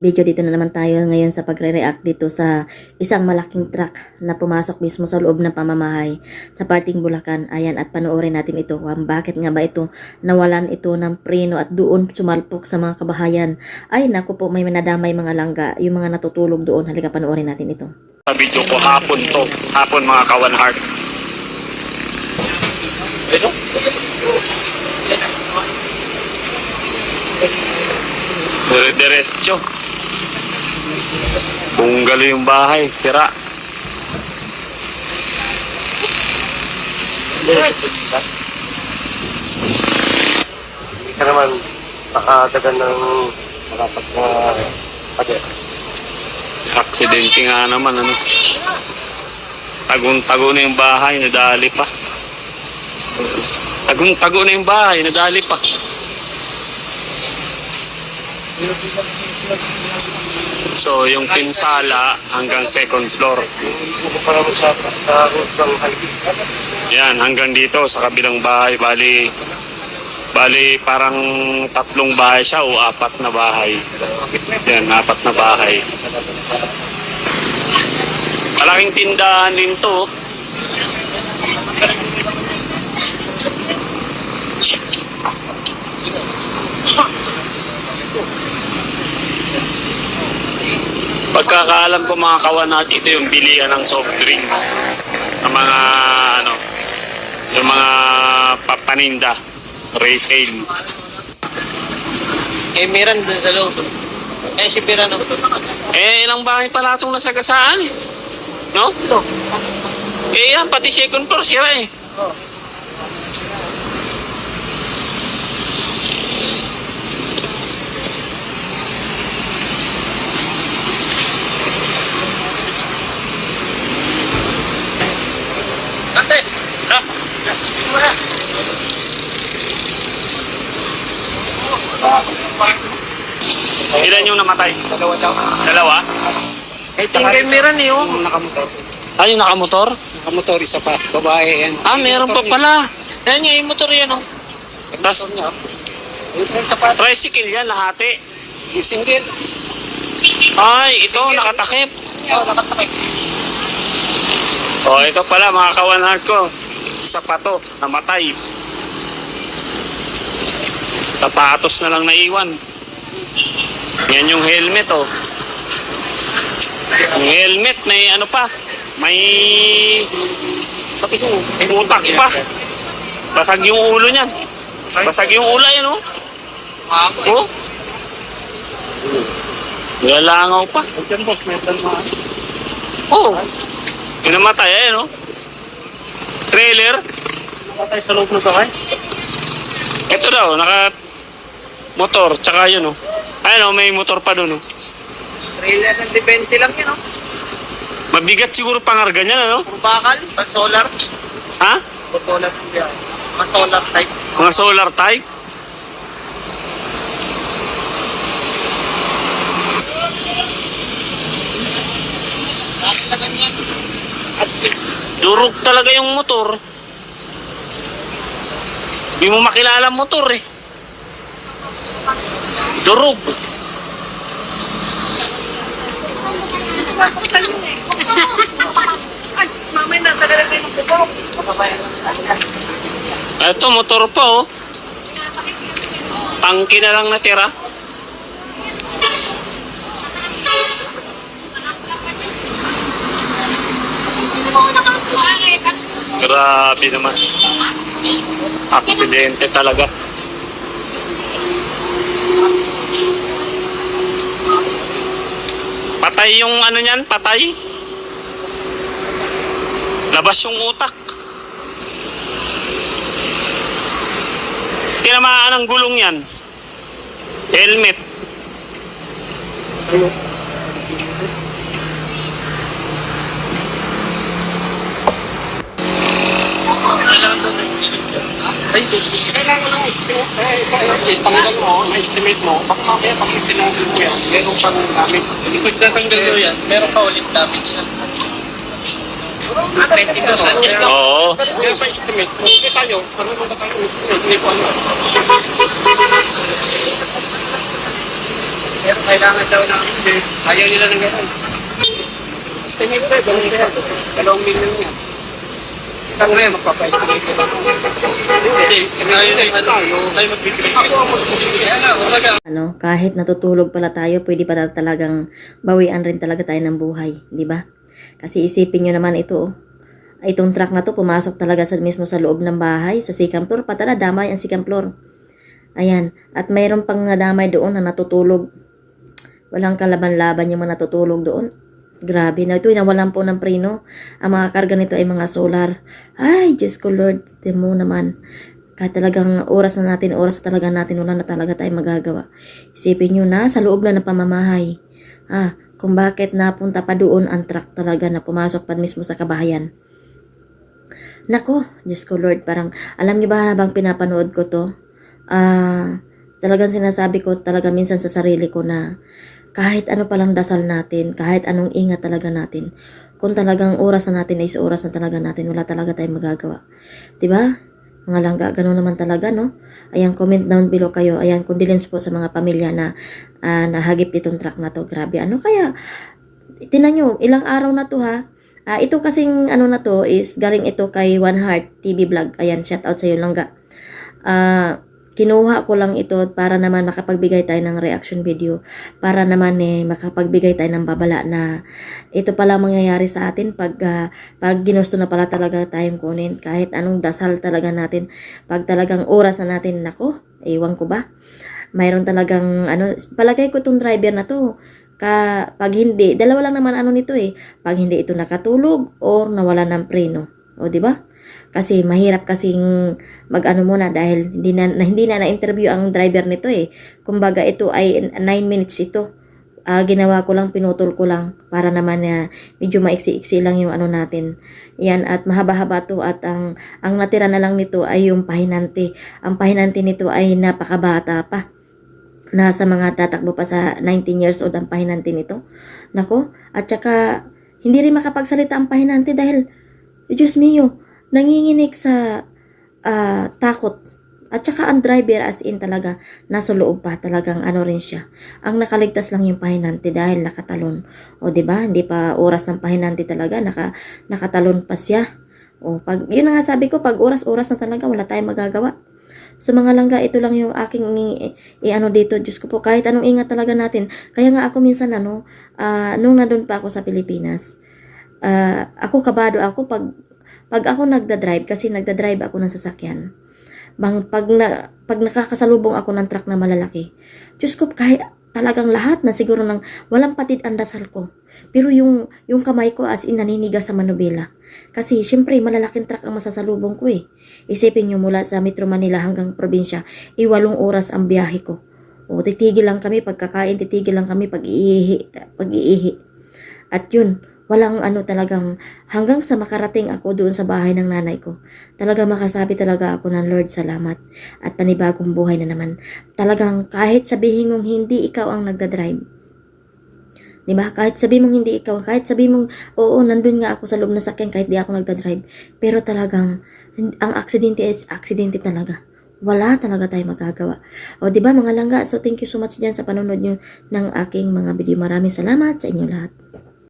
Video dito na naman tayo ngayon sa pagre-react dito sa isang malaking truck na pumasok mismo sa loob ng pamamahay sa parting Bulacan. Ayan at panoorin natin ito. Um, bakit nga ba ito nawalan ito ng preno at doon sumalpok sa mga kabahayan. Ay naku po may nadamay mga langga yung mga natutulog doon. Halika panoorin natin ito. Sa video ko hapon to. Hapon mga kawan heart. Dire-diretso. Bungalo yung bahay, sira. Hindi ka naman nakadagan ng marapat na pader. Aksidente nga naman, ano. Tagong-tago na yung bahay, nadali pa. Tagong-tago na yung bahay, nadali pa. So, yung pinsala hanggang second floor. Yan, hanggang dito sa kabilang bahay. Bali, bali parang tatlong bahay siya o apat na bahay. Yan, apat na bahay. Malaking tindahan din to. Pagkakaalam ko mga kawan natin, ito yung bilihan ng soft drinks. Ng mga ano, yung mga papaninda, retail. Eh, meron dun sa loob. Eh, si Pirano. Eh, ilang bahay pala itong nasagasaan eh. No? Eh, yan, pati second floor sira eh. Ate! Ilan yung namatay? Dalawa daw. Dalawa? Eh, tingin kay Miran eh, oh. Nakamotor. Ah, yung nakamotor? Nakamotor, isa pa. Babae yan. Ah, meron pa pala. Yan yung motor yan, oh. Yung sapat. tricycle yan, lahati. Yung single. Ay, ito, nakatakip. Oh, nakatakip. Oh, ito pala, mga kawanhan ko. Sapato, namatay. Sapatos na lang naiwan. Yan yung helmet, oh. Yung helmet, may ano pa. May mo. utak pa. Basag yung ulo niyan. Basag yung ulo yan, oh. Eh. Oh. Galangaw pa. Diyan boss, may tanong. Oh. Yung namatay, ayan, oh. Trailer. Patay sa loob ng bahay. Ito daw, naka motor, tsaka yun, oh. Ayun, oh, may motor pa doon, oh. Trailer ng 20 lang yan, oh. Mabigat siguro pangarga niyan, ano? Puro bakal, pang solar. Ha? Solar yan. Mga solar type. Mga solar type? Durog talaga yung motor. Hindi mo makilala motor, eh. Durog. Ito, motor pa, oh. Tangki na lang natira. Grabe naman. Aksidente talaga. Patay yung ano niyan, patay. Labas yung utak. Tinamaan ang gulong yan. Helmet. Ay, kailangan mo ng estimate. Eh, eh, tanggal mo, na-estimate mo. Baka mamaya pag tinanggal mo yan, meron pa ng damage. Pag natanggal mo yan, meron pa ulit damage yan. Ah, 22 sa siya. Oo. Meron pa estimate. Hindi tayo. Marunong ba tayo estimate? Hindi ko ano. Pero kailangan daw ng ayaw nila ng gano'n. Estimate ko, dalawang milyon. Dalawang milyon yan. Magpapa-estimate estimate ko tayo. Tayo magbibigay. Ako ang magbibigay. Kaya nga, wala ano, kahit natutulog pala tayo, pwede pa talagang bawian rin talaga tayo ng buhay, di ba? Kasi isipin nyo naman ito, oh. itong truck na to, pumasok talaga sa mismo sa loob ng bahay, sa second floor, patala, damay ang second floor. Ayan, at mayroon pang damay doon na natutulog. Walang kalaban-laban yung mga natutulog doon. Grabe na ito, nawalan po ng preno. Ang mga karga nito ay mga solar. Ay, Diyos ko Lord, di mo naman. Kahit talagang oras na natin, oras na talaga natin, wala na talaga tayong magagawa. Isipin nyo na, sa loob lang ng pamamahay. Ah, kung bakit napunta pa doon ang truck talaga na pumasok pa mismo sa kabahayan. Nako, Diyos ko Lord, parang, alam niyo ba habang pinapanood ko to, ah, talagang sinasabi ko talaga minsan sa sarili ko na kahit ano palang dasal natin, kahit anong ingat talaga natin, kung talagang oras na natin is oras na talaga natin, wala talaga tayong magagawa. ba? Mga langga, ganun naman talaga, no? Ayan, comment down below kayo. Ayan, condolence po sa mga pamilya na ah, nahagip itong truck na to. Grabe, ano kaya? Tinan nyo, ilang araw na to ha. Ah, ito kasing ano na to is galing ito kay One Heart TV Vlog. Ayan, shout out sa iyo langga. Ah, kinuha ko lang ito para naman makapagbigay tayo ng reaction video. Para naman eh makapagbigay tayo ng babala na ito pala mangyayari sa atin pag ah, pag ginusto na pala talaga tayong kunin. Kahit anong dasal talaga natin pag talagang oras na natin nako ewan ko ba? Mayroon talagang ano palagay ko tong driver na to. Ka pag hindi dalawa lang naman ano nito eh. Pag hindi ito nakatulog or nawala ng preno. O di ba kasi mahirap kasing mag-ano muna dahil hindi na, hindi na na-interview ang driver nito eh kumbaga ito ay 9 minutes ito Ah, ginawa ko lang, pinutol ko lang para naman na medyo maiksi-iksi lang yung ano natin. Yan, at mahaba-haba to at ang, ang natira na lang nito ay yung pahinante. Ang pahinante nito ay napakabata pa. Nasa mga tatakbo pa sa 19 years old ang pahinante nito. Nako, at saka hindi rin makapagsalita ang pahinante dahil, Diyos mio, nanginginig sa ah, takot at saka ang driver as in talaga, nasa loob pa talagang ano rin siya. Ang nakaligtas lang yung pahinante dahil nakatalon. O ba? Hindi pa oras ng pahinante talaga, naka nakatalon pa siya. O pag yun nga sabi ko, pag oras-oras na talaga wala tayong magagawa. Sa mga langga, ito lang yung aking i, i- ano dito, Diyos ko po, kahit anong ingat talaga natin. Kaya nga ako minsan ano, ah, nung nandun pa ako sa Pilipinas, ah, ako kabado ako pag pag ako nagda-drive kasi nagda-drive ako ng sasakyan bang pag na pag nakakasalubong ako ng truck na malalaki. Diyos ko, kahit talagang lahat na siguro ng walang patid ang dasal ko. Pero yung yung kamay ko as in naniniga sa manubela. Kasi syempre malalaking truck ang masasalubong ko eh. Isipin nyo mula sa Metro Manila hanggang probinsya, iwalong oras ang biyahe ko. O titigil lang kami pagkakain, titigil lang kami pag iihi, pag iihi. At yun, walang ano talagang hanggang sa makarating ako doon sa bahay ng nanay ko. Talaga makasabi talaga ako ng Lord salamat at panibagong buhay na naman. Talagang kahit sabihin mong hindi ikaw ang nagda-drive. Di ba? Kahit sabihin mong hindi ikaw, kahit sabihin mong oo, nandun nga ako sa loob ng sakyan kahit di ako nagda-drive. Pero talagang ang aksidente is aksidente talaga. Wala talaga tayo magagawa. O, di ba mga langga? So, thank you so much dyan sa panonood nyo ng aking mga video. Maraming salamat sa inyo lahat.